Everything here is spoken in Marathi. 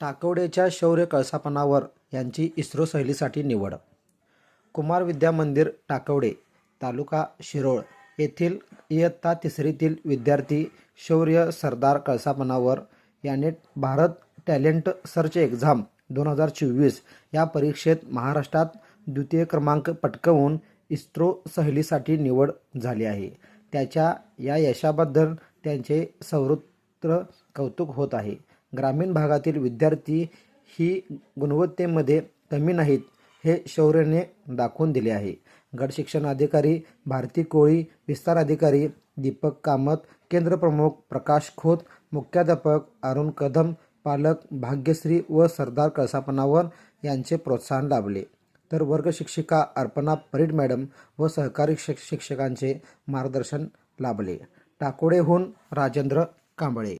टाकवडेच्या शौर्य कळसापणावर यांची इस्रो सहलीसाठी निवड. कुमार विद्या मंदिर टाकवडे तालुका शिरोळ येथील इयत्ता तिसरीतील विद्यार्थी शौर्य सरदार कळसापणावर याने भारत टॅलेंट सर्च एक्झाम दोन हजार चोवीस या परीक्षेत महाराष्ट्रात द्वितीय क्रमांक पटकवून इस्रो सहलीसाठी निवड झाली आहे. त्याच्या या यशाबद्दल त्यांचे सर्वत्र कौतुक होत आहे. ग्रामीण भागातील विद्यार्थी ही गुणवत्तेमध्ये कमी नाहीत हे शौर्याने दाखवून दिले आहे. गट शिक्षण अधिकारी भारती कोळी विस्तार अधिकारी दीपक कामत केंद्र प्रमुख प्रकाश खोत मुख्याध्यापक अरुण कदम पालक भाग्यश्री व सरदार कळसापणावर यांचे प्रोत्साहन लाभले. तर वर्ग शिक्षिका अर्पणा परीड मॅडम व सहकारी शिक्षकांचे मार्गदर्शन लाभले. टाकोडेहून राजेंद्र कांबळे